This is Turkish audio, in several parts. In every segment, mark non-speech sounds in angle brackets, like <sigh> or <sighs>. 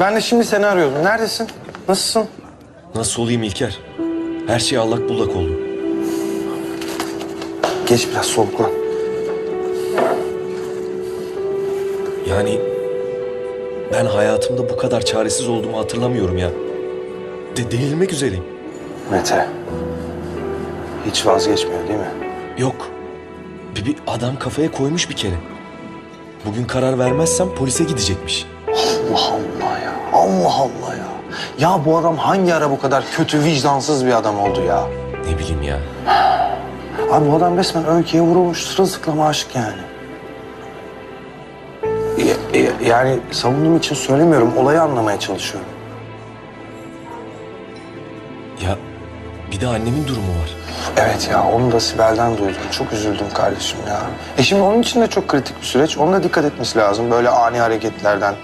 Ben de şimdi seni arıyordum. Neredesin? Nasılsın? Nasıl olayım İlker? Her şey allak bullak oldu. Geç biraz soluklan. Yani ben hayatımda bu kadar çaresiz olduğumu hatırlamıyorum ya. De delirmek üzereyim. Mete. Hiç vazgeçmiyor değil mi? Yok. Bir, bir adam kafaya koymuş bir kere. Bugün karar vermezsem polise gidecekmiş. Allah Allah. Allah Allah ya. Ya bu adam hangi ara bu kadar kötü, vicdansız bir adam oldu ya? Ne bileyim ya. Abi bu adam resmen öyküye vurulmuş, sırılsıklama aşık yani. Ya- ya- Yani savunduğum için söylemiyorum, olayı anlamaya çalışıyorum. Ya bir de annemin durumu var. Evet ya, onu da Sibel'den duydum. Çok üzüldüm kardeşim ya. E şimdi onun için de çok kritik bir süreç. Ona da dikkat etmesi lazım. Böyle ani hareketlerden,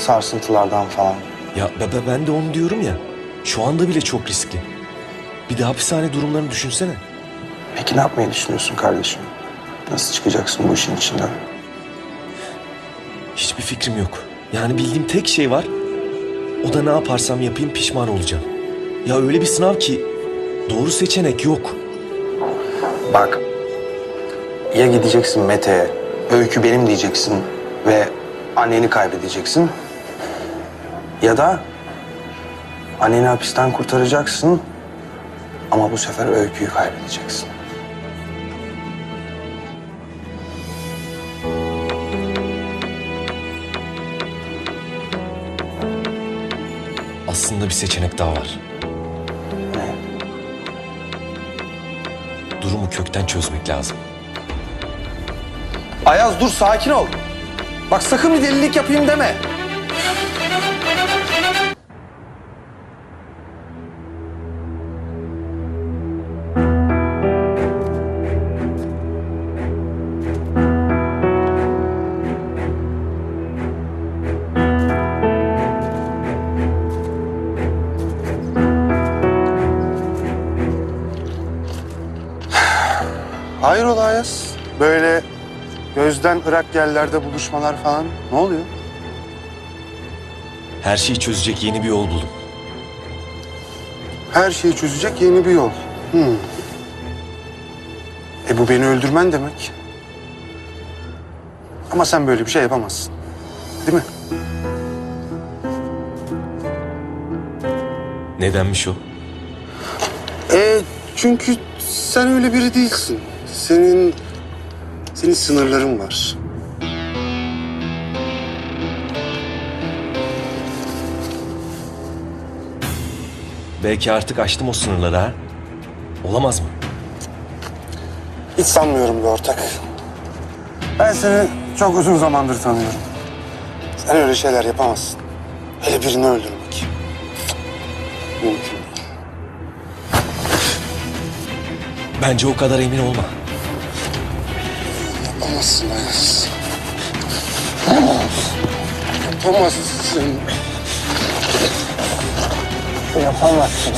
sarsıntılardan falan. Ya be- be- ben de onu diyorum ya. Şu anda bile çok riskli. Bir de hapishane durumlarını düşünsene. Peki ne yapmayı düşünüyorsun kardeşim? Nasıl çıkacaksın bu işin içinden? Hiçbir fikrim yok. Yani bildiğim tek şey var. O da ne yaparsam yapayım pişman olacağım. Ya öyle bir sınav ki doğru seçenek yok. Bak, ya gideceksin Mete'ye, öykü benim diyeceksin ve anneni kaybedeceksin. Ya da anneni hapisten kurtaracaksın ama bu sefer öyküyü kaybedeceksin. Aslında bir seçenek daha var. Ne? Durumu kökten çözmek lazım. Ayaz dur sakin ol. Bak sakın bir delilik yapayım deme. Böyle gözden ırak yerlerde buluşmalar falan ne oluyor? Her şeyi çözecek yeni bir yol buldum. Her şeyi çözecek yeni bir yol. Hmm. E bu beni öldürmen demek. Ama sen böyle bir şey yapamazsın. Değil mi? Nedenmiş o? E çünkü sen öyle biri değilsin. Senin senin sınırların var. Belki artık aştım o sınırları ha. Olamaz mı? Hiç sanmıyorum be ortak. Ben seni çok uzun zamandır tanıyorum. Sen öyle şeyler yapamazsın. Hele birini öldürmek. Mümkün değil. Bence o kadar emin olma. Yapamazsın Ayaz. Yapamazsın.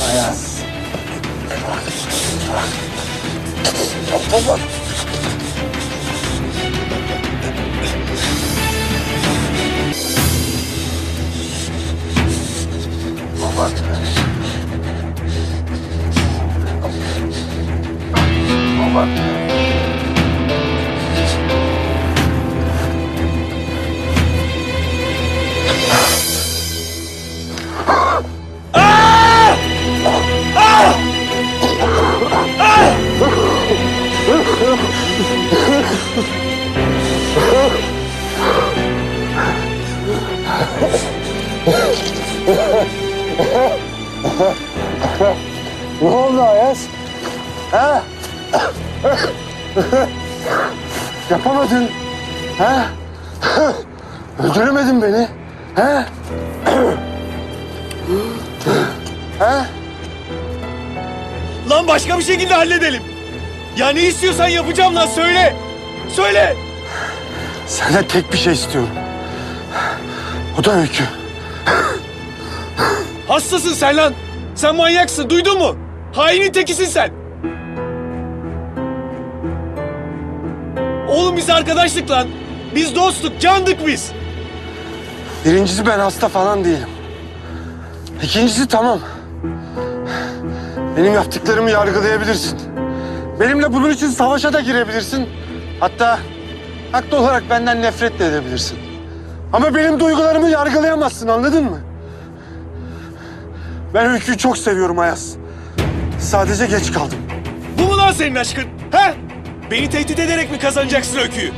Yapamazsın. Yapamazsın. Yapamadın. Ha? Öldüremedin beni. Ha? ha? Lan başka bir şekilde halledelim. Ya ne istiyorsan yapacağım lan söyle. Söyle. Senden tek bir şey istiyorum. O da öykü. Hastasın sen lan. Sen manyaksın duydun mu? Hainin tekisin sen. Oğlum biz arkadaşlık lan. Biz dostluk, candık biz. Birincisi ben hasta falan değilim. İkincisi tamam. Benim yaptıklarımı yargılayabilirsin. Benimle bunun için savaşa da girebilirsin. Hatta haklı olarak benden nefret de edebilirsin. Ama benim duygularımı yargılayamazsın anladın mı? Ben Öykü'yü çok seviyorum Ayaz. Sadece geç kaldım. Bu mu lan senin aşkın? He? Beni tehdit ederek mi kazanacaksın öyküyü?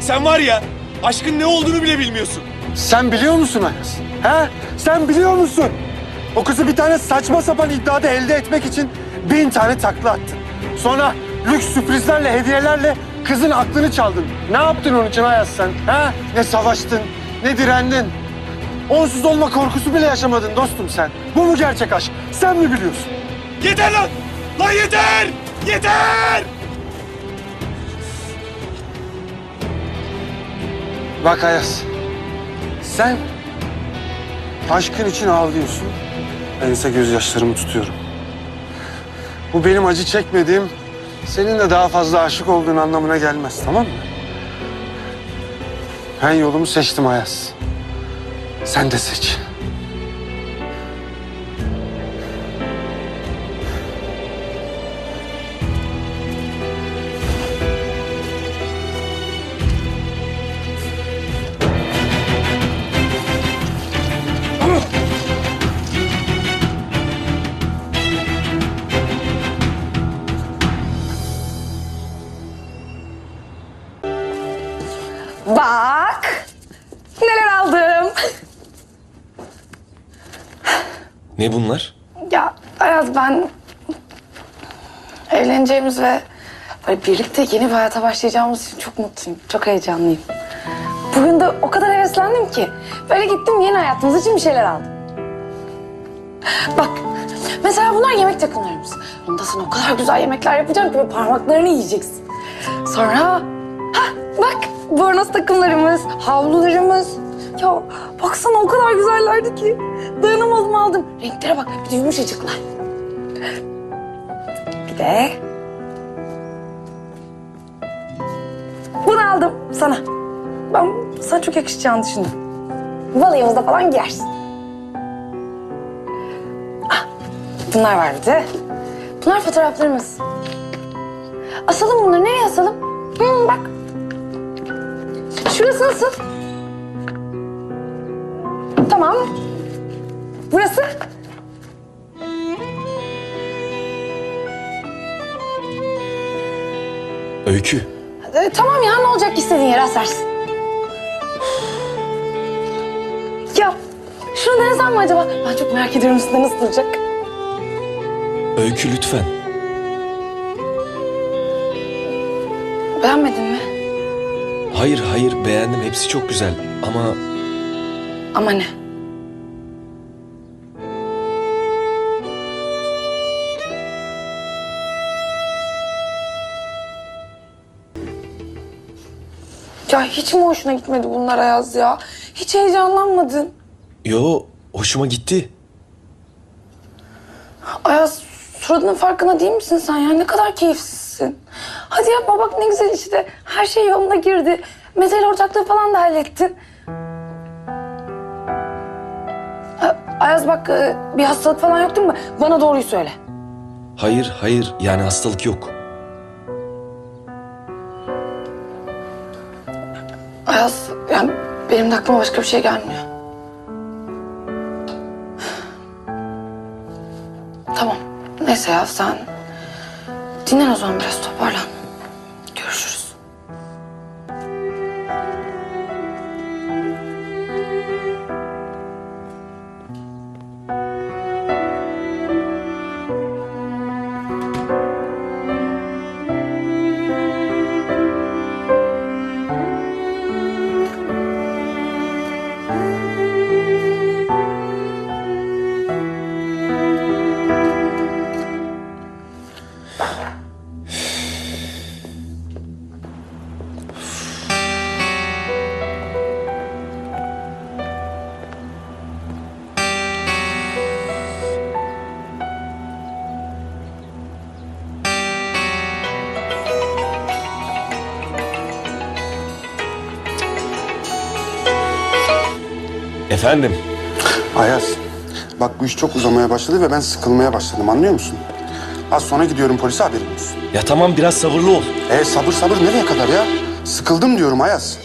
Sen var ya aşkın ne olduğunu bile bilmiyorsun. Sen biliyor musun Ayaz? He? Sen biliyor musun? O kızı bir tane saçma sapan iddiada elde etmek için bin tane takla attın. Sonra lüks sürprizlerle, hediyelerle kızın aklını çaldın. Ne yaptın onun için Ayaz sen? He? Ne savaştın, ne direndin. Onsuz olma korkusu bile yaşamadın dostum sen. Bu mu gerçek aşk? Sen mi biliyorsun? Yeter lan! Lan yeter! Yeter! Bak Ayaz, sen aşkın için ağlıyorsun. Ben ise gözyaşlarımı tutuyorum. Bu benim acı çekmediğim, senin de daha fazla aşık olduğun anlamına gelmez, tamam mı? Ben yolumu seçtim Ayaz. Sen de seç. Ne bunlar? Ya Ayaz ben evleneceğimiz ve böyle birlikte yeni bir hayata başlayacağımız için çok mutluyum. Çok heyecanlıyım. Bugün de o kadar heveslendim ki. Böyle gittim yeni hayatımız için bir şeyler aldım. Bak mesela bunlar yemek takımlarımız. Onda sana o kadar güzel yemekler yapacağım ki parmaklarını yiyeceksin. Sonra ha bak bornoz takımlarımız, havlularımız. Ya baksana o kadar güzellerdi ki. Dayanamadım aldım. Renklere bak bir de yumuşacıklar. Bir de bunu aldım sana. Ben sana çok yakışacağını düşündüm. Balayımızda falan giyersin. Ah, bunlar var bir de. Bunlar fotoğraflarımız. Asalım bunları. Nereye asalım? Hı, bak. Şurası nasıl? Tamam. Burası? Öykü. Ee, tamam ya ne olacak istediğin yere asarsın. Ya şunu denesem mi acaba? Ben çok merak ediyorum üstünde nasıl duracak. Öykü lütfen. Beğenmedin mi? Hayır hayır beğendim hepsi çok güzel ama Ama ne? Ya hiç mi hoşuna gitmedi bunlar Ayaz ya? Hiç heyecanlanmadın. yo hoşuma gitti. Ayaz suratının farkında değil misin sen ya? Ne kadar keyifsizsin. Hadi yapma bak ne güzel işte. Her şey yoluna girdi. Mesele ortaklığı falan da hallettin. Ayaz bak e, bir hastalık falan yok değil mi? Bana doğruyu söyle. Hayır hayır yani hastalık yok. Ayaz yani benim de aklıma başka bir şey gelmiyor. Tamam. Neyse ya sen dinlen o zaman biraz toparlan. Efendim? Ayaz, bak bu iş çok uzamaya başladı ve ben sıkılmaya başladım anlıyor musun? Az sonra gidiyorum polise haberin olsun. Ya tamam biraz sabırlı ol. E sabır sabır nereye kadar ya? Sıkıldım diyorum Ayaz.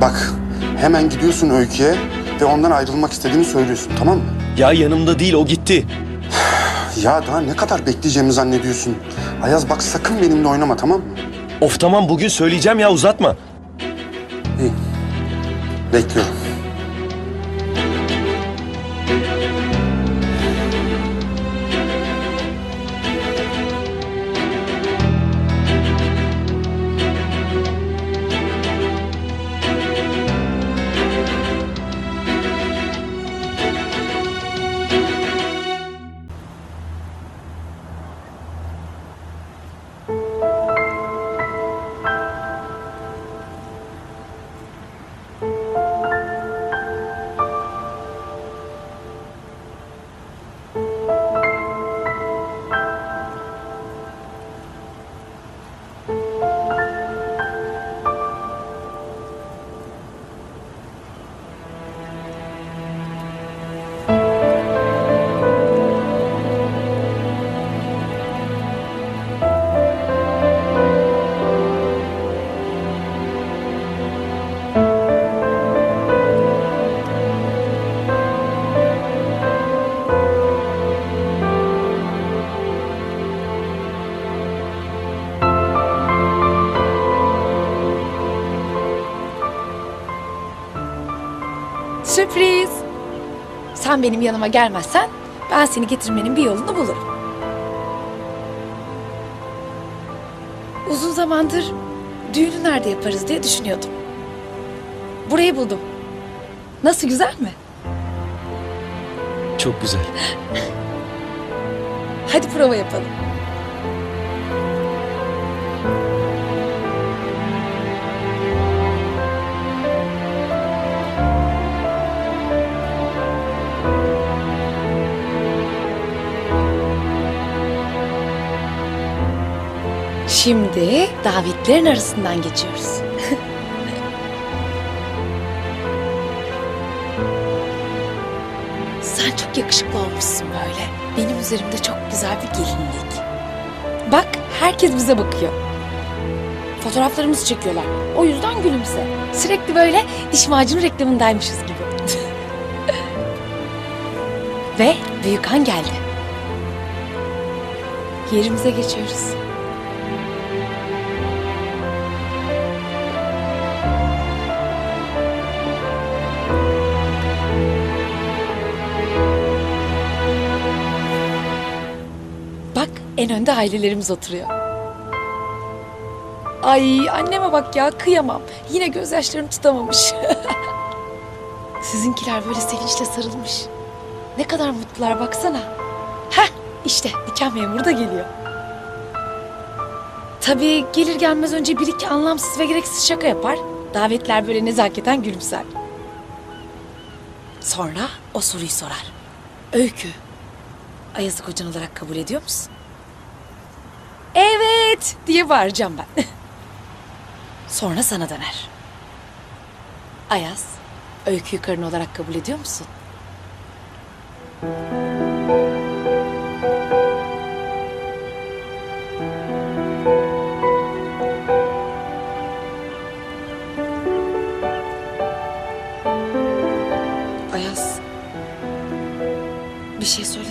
Bak hemen gidiyorsun Öykü'ye ve ondan ayrılmak istediğini söylüyorsun tamam mı? Ya yanımda değil o gitti. <sighs> Ya daha ne kadar bekleyeceğimi zannediyorsun? Ayaz bak sakın benimle oynama tamam mı? Of tamam bugün söyleyeceğim ya uzatma. İyi. Bekliyorum. Sen benim yanıma gelmezsen ben seni getirmenin bir yolunu bulurum. Uzun zamandır düğünü nerede yaparız diye düşünüyordum. Burayı buldum. Nasıl güzel mi? Çok güzel. Hadi prova yapalım. Şimdi davetlerin arasından geçiyoruz. <laughs> Sen çok yakışıklı olmuşsun böyle. Benim üzerimde çok güzel bir gelinlik. Bak herkes bize bakıyor. Fotoğraflarımızı çekiyorlar. O yüzden gülümse. Sürekli böyle diş macunu reklamındaymışız gibi. <laughs> Ve Büyükhan geldi. Yerimize geçiyoruz. En önde ailelerimiz oturuyor. Ay anneme bak ya kıyamam. Yine gözyaşlarım tutamamış. <laughs> Sizinkiler böyle sevinçle sarılmış. Ne kadar mutlular baksana. Heh işte diken memuru da geliyor. Tabii gelir gelmez önce bir iki anlamsız ve gereksiz şaka yapar. Davetler böyle nezaketen gülümser. Sonra o soruyu sorar. Öykü, Ayaz'ı kocan olarak kabul ediyor musun? Evet diye bağıracağım ben. <laughs> Sonra sana döner. Ayaz, Öykü'yü karın olarak kabul ediyor musun? Ayaz, bir şey söylesene.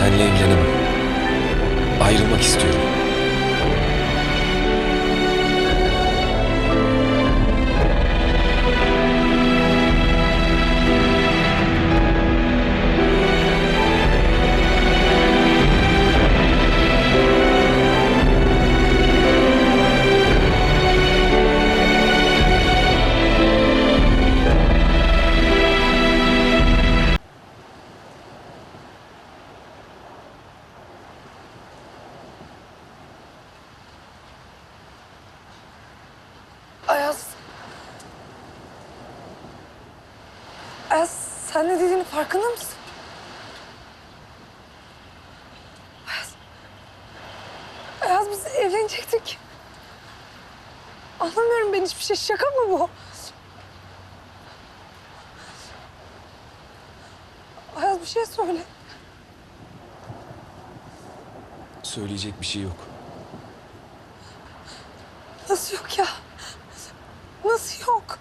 Seninle evlenemem. Ayrılmak istiyorum. Biz evlenecektik. Anlamıyorum ben hiçbir şey. Şaka mı bu? Ayaz bir şey söyle. Söyleyecek bir şey yok. Nasıl yok ya? Nasıl yok?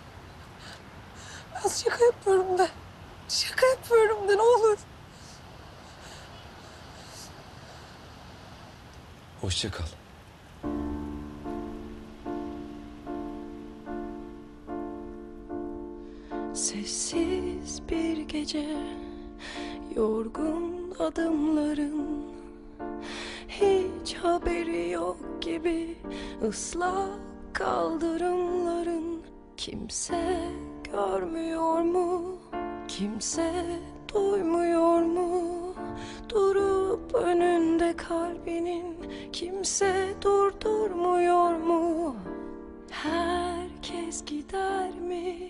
Ayaz şaka yapıyorum de. Şaka yapıyorum de ne olur. Hoşça kal. Gece Yorgun adımların Hiç haberi yok gibi ıslak kaldırımların Kimse görmüyor mu? Kimse duymuyor mu? Durup önünde kalbinin Kimse durdurmuyor mu? Herkes gider mi?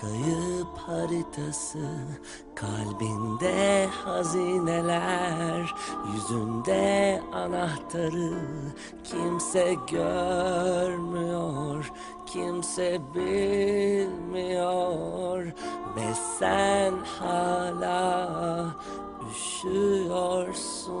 kayıp haritası Kalbinde hazineler Yüzünde anahtarı Kimse görmüyor Kimse bilmiyor Ve sen hala üşüyorsun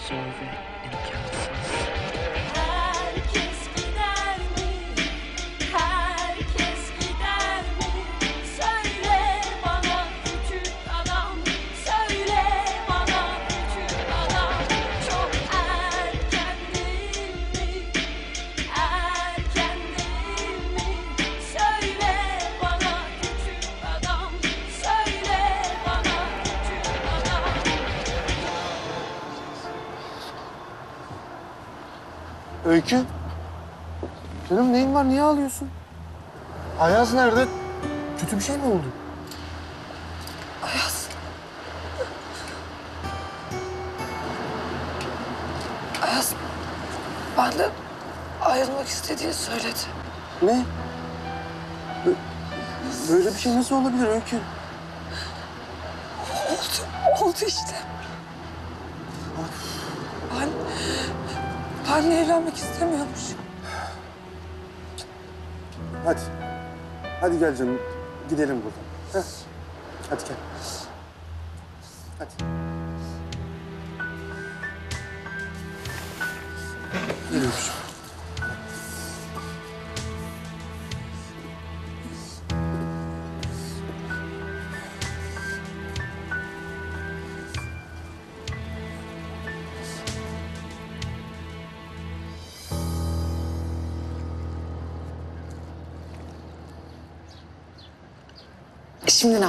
survey and count. Öykü. Canım neyin var? Niye ağlıyorsun? Ayaz nerede? Kötü bir şey mi oldu? Ayaz. Ayaz benden ayrılmak istediğini söyledi. Ne? Böyle bir şey nasıl olabilir Öykü? Oldu, oldu işte. Benle evlenmek istemiyormuş. Hadi. Hadi gel canım. Gidelim buradan. Heh. Hadi gel. Hadi. Gel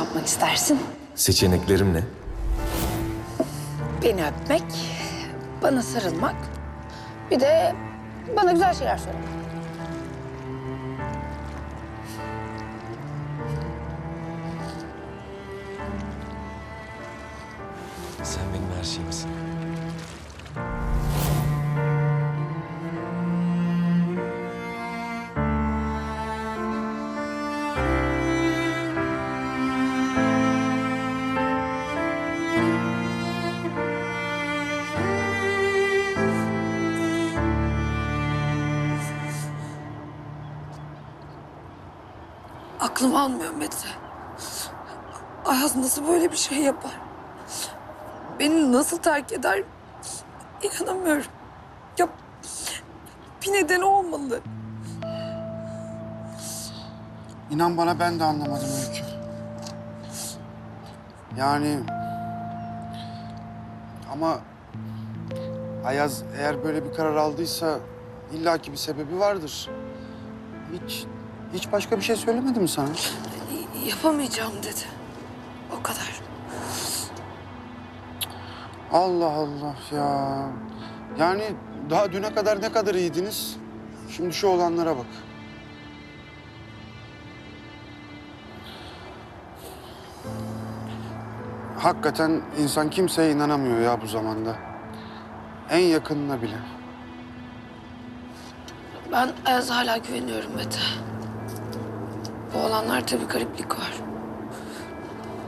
yapmak istersin? Seçeneklerim ne? Beni öpmek, bana sarılmak, bir de bana güzel şeyler söylemek. Aklım almıyor Mete. Ayaz nasıl böyle bir şey yapar? Beni nasıl terk eder? İnanamıyorum. Ya bir nedeni olmalı. İnan bana ben de anlamadım Öykü. Yani... Ama... Ayaz eğer böyle bir karar aldıysa illaki bir sebebi vardır. Hiç hiç başka bir şey söylemedi mi sana? Yapamayacağım dedi. O kadar. Allah Allah ya. Yani daha düne kadar ne kadar iyiydiniz? Şimdi şu olanlara bak. Hakikaten insan kimseye inanamıyor ya bu zamanda. En yakınına bile. Ben Ayaz'a hala güveniyorum Mete. Bu olanlarda bir gariplik var.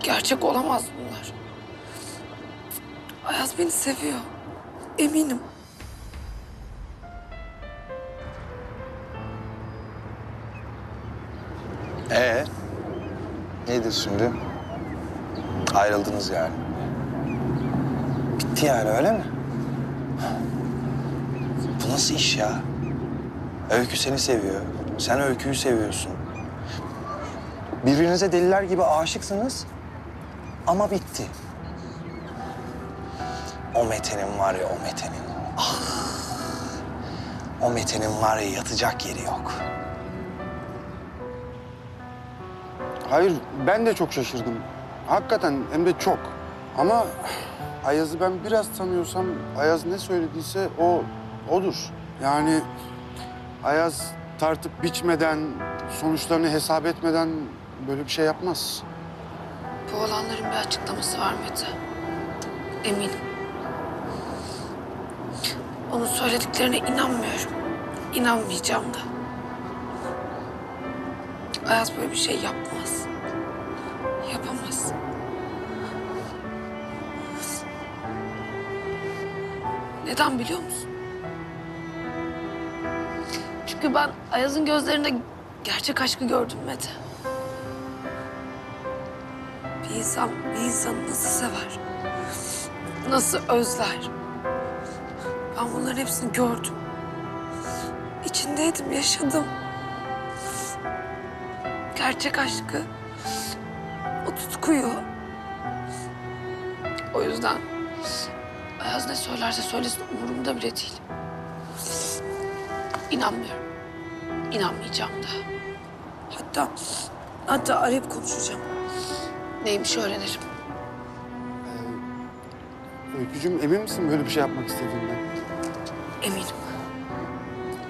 Gerçek olamaz bunlar. Ayaz beni seviyor. Eminim. Ee? Nedir şimdi? Ayrıldınız yani. Bitti yani öyle mi? Bu nasıl iş ya? Öykü seni seviyor. Sen Öykü'yü seviyorsun. Birbirinize deliler gibi aşıksınız. Ama bitti. O Mete'nin var ya o Mete'nin. Ah. O Mete'nin var ya yatacak yeri yok. Hayır ben de çok şaşırdım. Hakikaten hem de çok. Ama Ayaz'ı ben biraz tanıyorsam Ayaz ne söylediyse o odur. Yani Ayaz tartıp biçmeden, sonuçlarını hesap etmeden böyle bir şey yapmaz. Bu olanların bir açıklaması var Mete. Eminim. Onun söylediklerine inanmıyorum. İnanmayacağım da. Ayaz böyle bir şey yapmaz. Yapamaz. Neden biliyor musun? Çünkü ben Ayaz'ın gözlerinde gerçek aşkı gördüm Mete. İnsan bir insanı nasıl sever? Nasıl özler? Ben bunların hepsini gördüm. İçindeydim, yaşadım. Gerçek aşkı, o tutkuyu. O yüzden Ayaz ne söylerse söylesin umurumda bile değil. İnanmıyorum. İnanmayacağım da. Hatta, hatta arayıp konuşacağım. Neymiş öğrenirim. Öykücüğüm emin misin böyle bir şey yapmak istediğinden? Eminim.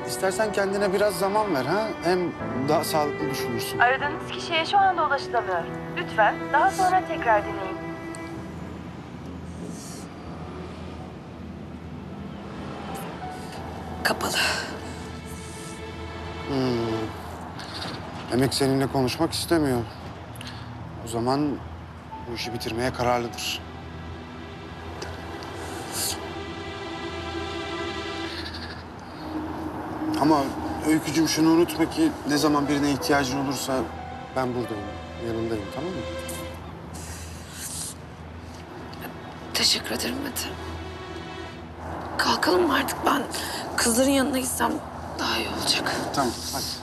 İstersen kendine biraz zaman ver ha. Hem daha sağlıklı düşünürsün. Aradığınız kişiye şu anda ulaşılamıyor. Lütfen daha sonra tekrar deneyin. Kapalı. Demek seninle konuşmak istemiyor. Zaman bu işi bitirmeye kararlıdır. Ama Öykücüm şunu unutma ki ne zaman birine ihtiyacın olursa ben buradayım, yanındayım tamam mı? Teşekkür ederim Mete. Kalkalım mı artık ben kızların yanına gitsem daha iyi olacak. Tamam, hadi.